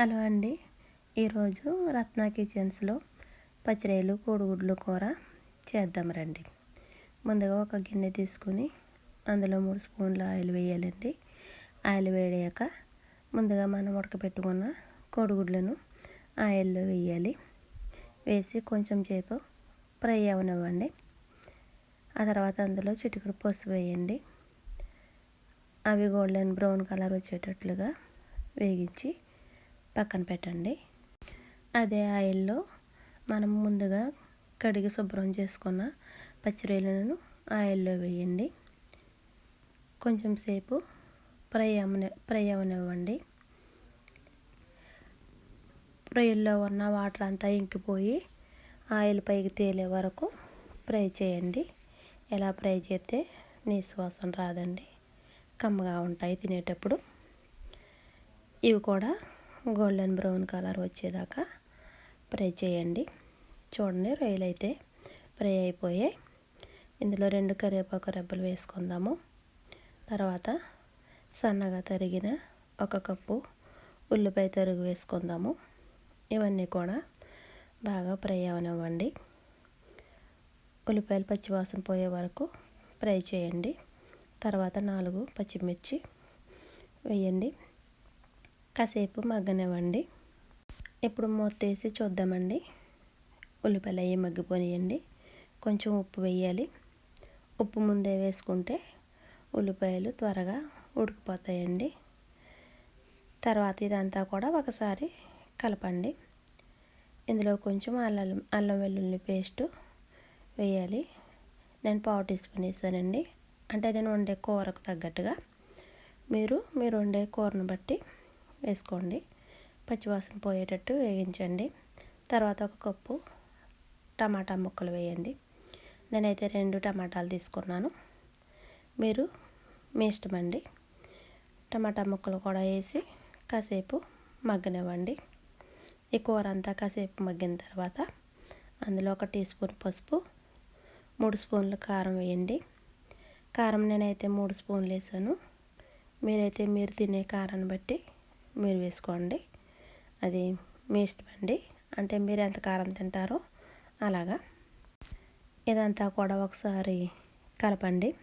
Hello అండి. ఈరోజు రత్న కిచెన్స్లో పచ్చిరాయలు కోడిగుడ్లు కూర చేద్దాం రండి. ముందుగా ఒక గిన్నె తీసుకుని అందులో మూడు స్పూన్ల ఆయిల్ వేయాలండి. ఆయిల్ వేడాక ముందుగా మనం ఉడకపెట్టుకున్న కోడిగుడ్లను ఆయిల్లో వేయాలి. వేసి కొంచెం సేపు ఫ్రై అవనివ్వండి. ఆ తర్వాత అందులో చిటికడు పసుపు వేయండి. అవి గోల్డెన్ బ్రౌన్ కలర్ వచ్చేటట్లుగా వేగించి పక్కన పెట్టండి. అదే ఆయిల్లో మనం ముందుగా కడిగి శుభ్రం చేసుకున్న పచ్చిరొయ్యలను ఆయిల్లో వేయండి. కొంచెం సేపు ఫ్రై అవని ఫ్రై అవనివ్వండి రొయ్యల్లో ఉన్న వాటర్ అంతా ఇంకిపోయి ఆయిల్ పైకి తేలే వరకు ఫ్రై చేయండి. ఎలా ఫ్రై చేస్తే నీసు రాదండి. కమ్మగా ఉంటాయి తినేటప్పుడు. ఇవి కూడా గోల్డెన్ బ్రౌన్ కలర్ వచ్చేదాకా ఫ్రై చేయండి. చూడండి రొయ్యలు అయితే ఫ్రై అయిపోయాయి. ఇందులో రెండు కరివేపాకు రెబ్బలు వేసుకుందాము. తర్వాత సన్నగా తరిగిన ఒక కప్పు ఉల్లిపాయ తరుగు వేసుకుందాము. ఇవన్నీ కూడా బాగా ఫ్రై అవనివ్వండి. ఉల్లిపాయలు పచ్చివాసన పోయే వరకు ఫ్రై చేయండి. తర్వాత నాలుగు పచ్చిమిర్చి వేయండి. కాసేపు మగ్గనివ్వండి. ఇప్పుడు మూత చూద్దామండి. ఉల్లిపాయలు అవి మగ్గిపోనియండి. కొంచెం ఉప్పు వేయాలి. ఉప్పు ముందే వేసుకుంటే ఉల్లిపాయలు త్వరగా ఉడికిపోతాయండి. తర్వాత ఇదంతా కూడా ఒకసారి కలపండి. ఇందులో కొంచెం అల్లం అల్లం వెల్లుల్లి పేస్టు వేయాలి. నేను పావు టీ స్పూన్ వేసానండి. అంటే నేను వండే కూరకు తగ్గట్టుగా. మీరు మీరు వండే కూరను బట్టి వేసుకోండి. పచ్చివాసన పోయేటట్టు వేగించండి. తర్వాత ఒక కప్పు టమాటా ముక్కలు వేయండి. నేనైతే రెండు టమాటాలు తీసుకున్నాను. మీరు మీ ఇష్టమండి. టమాటా ముక్కలు కూడా వేసి కాసేపు మగ్గనివ్వండి. ఈ కూర అంతా కాసేపు మగ్గిన తర్వాత అందులో ఒక టీ స్పూన్ పసుపు మూడు స్పూన్లు కారం వేయండి. కారం నేనైతే మూడు స్పూన్లు వేసాను. మీరైతే మీరు తినే కారాన్ని బట్టి మీరు వేసుకోండి. అది మీ ఇష్టం అండి. అంటే మీరు ఎంత కారం తింటారో అలాగా. ఇదంతా కూడా ఒకసారి కలపండి.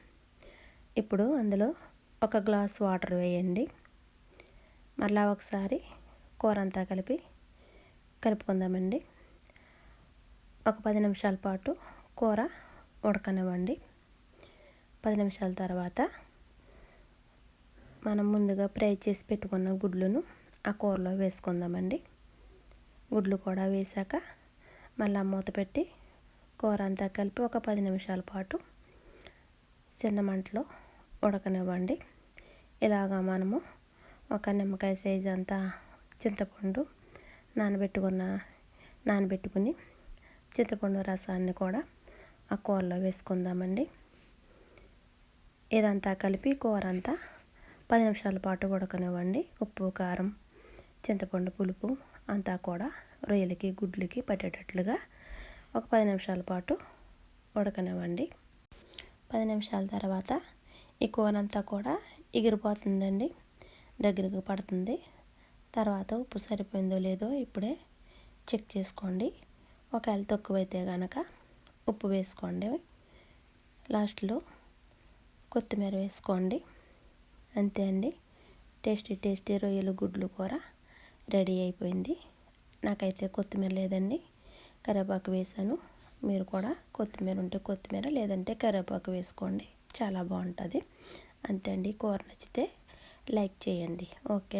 ఇప్పుడు అందులో ఒక గ్లాస్ వాటర్ వేయండి. మళ్ళా ఒకసారి కూర అంతా కలిపి కలుపుకుందామండి. ఒక పది నిమిషాల పాటు కూర ఉడకనివ్వండి. పది నిమిషాల తర్వాత మనం ముందుగా ఫ్రై చేసి పెట్టుకున్న గుడ్లను ఆ కూరలో వేసుకుందామండి. గుడ్లు కూడా వేసాక మళ్ళీ మూత పెట్టి కూర అంతా కలిపి ఒక పది నిమిషాల పాటు చిన్న మంటలో ఉడకనివ్వండి. ఇలాగా మనము ఒక నిమ్మకాయ సైజు అంతా చింతపండు నానబెట్టుకున్న నానబెట్టుకుని చింతపండు రసాన్ని కూడా ఆ కూరలో వేసుకుందామండి. ఇదంతా కలిపి కూర అంతా పది నిమిషాల పాటు ఉడకనివ్వండి. ఉప్పు కారం చింతపండు పులుపు అంతా కూడా రొయ్యలకి గుడ్లకి పట్టేటట్లుగా ఒక పది నిమిషాల పాటు ఉడకనివ్వండి. పది నిమిషాల తర్వాత ఈ కూరంతా కూడా ఎగిరిపోతుందండి. దగ్గరకు పడుతుంది. తర్వాత ఉప్పు సరిపోయిందో లేదో ఇప్పుడే చెక్ చేసుకోండి. ఒకవేళ తక్కువైతే కనుక ఉప్పు వేసుకోండి. లాస్ట్లో కొత్తిమీర వేసుకోండి. అంతే అండి. టేస్టీ టేస్టీ రొయ్యలు గుడ్లు కూర రెడీ అయిపోయింది. నాకైతే కొత్తిమీర లేదండి. కరివేపాకు వేసాను. మీరు కూడా కొత్తిమీర ఉంటే కొత్తిమీర లేదంటే కరివేపాకు వేసుకోండి. చాలా బాగుంటుంది. అంతే అండి. కూర నచ్చితే లైక్ చేయండి. ఓకే.